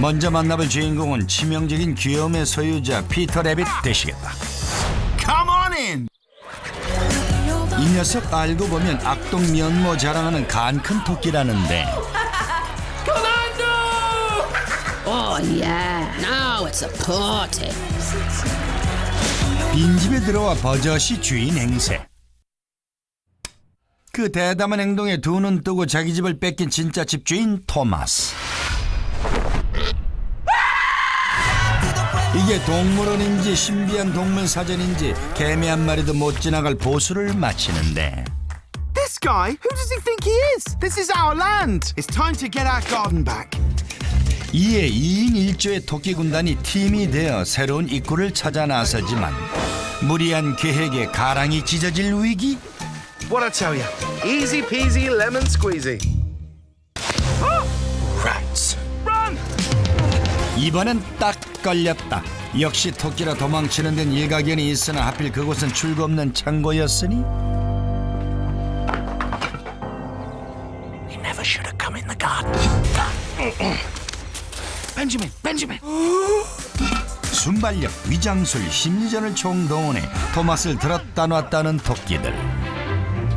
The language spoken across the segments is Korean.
먼저 만나볼 주인공은 치명적인 귀여움의 소유자 피터 레빗 되시겠다. Come on in. 이 녀석 알고 보면 악동 면모 자랑하는 간 큰 토끼라는데 Oh, yeah. Now it's a party. 빈집에 들어와 버젓이 주인 행세. 그 대담한 행동에 두 눈 뜨고 자기 집을 뺏긴 진짜 집주인 토마스. 이게 동물원인지 신비한 동물 사전인지 개미 한 마리도 못 지나갈 보수를 마치는데 This guy? Who does he think he is? This is our land. It's time to get our garden back. 이에 2인 1조의 토끼 군단이 팀이 되어 새로운 입구를 찾아 나서지만 무리한 계획에 가랑이 찢어질 위기? What I tell you, easy peasy lemon squeezy. Rats. Run! 이번엔 딱 걸렸다. 역시 토끼라 도망치는 데는 일가견이 있으나 하필 그곳은 출구 없는 창고였으니 You never should have come in the garden. Benjamin, Benjamin. 순발력, 위장술, 심리전을 총동원해 토마스를 들었다 놨다는 토끼들.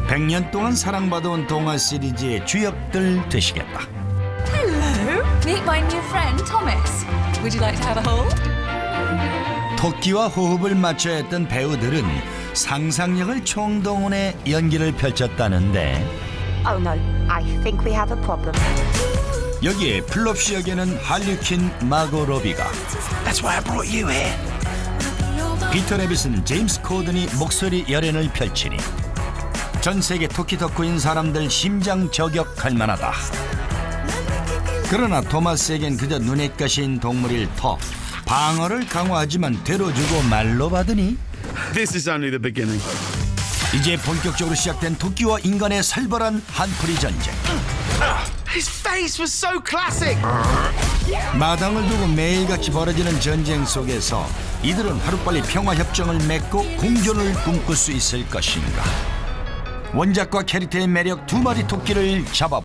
100년 동안 사랑받아온 동화 시리즈의 주역들 되시겠다. Meet my new friend, Thomas. Would you like to have a hold? 토끼와 호흡을 맞춰야 했던 배우들은 상상력을 총동원해 연기를 펼쳤다는데 Oh no, I think we have a problem. 여기에 플롭시 역에는 할리퀸 마고 로비가 That's why I brought you here. 피터 레빗은 제임스 코든이 목소리 열연을 펼치니 전 세계 토끼 덕후인 사람들 심장 저격할 만하다. 그러나 토마스에겐 그저 눈에 가신 동물일 터 방어를 강화하지만 되로주고 말로 받으니 This is only the beginning. 이제 본격적으로 시작된 토끼와 인간의 살벌한 한풀이 전쟁. His face was so classic. 마당을 두고 매일같이 벌어지는 전쟁 속에서 이들은 하루빨리 평화 협정을 맺고 공존을 꿈꿀 수 있을 것인가 원작과 캐릭터의 매력 두 마리 토끼를 잡아보라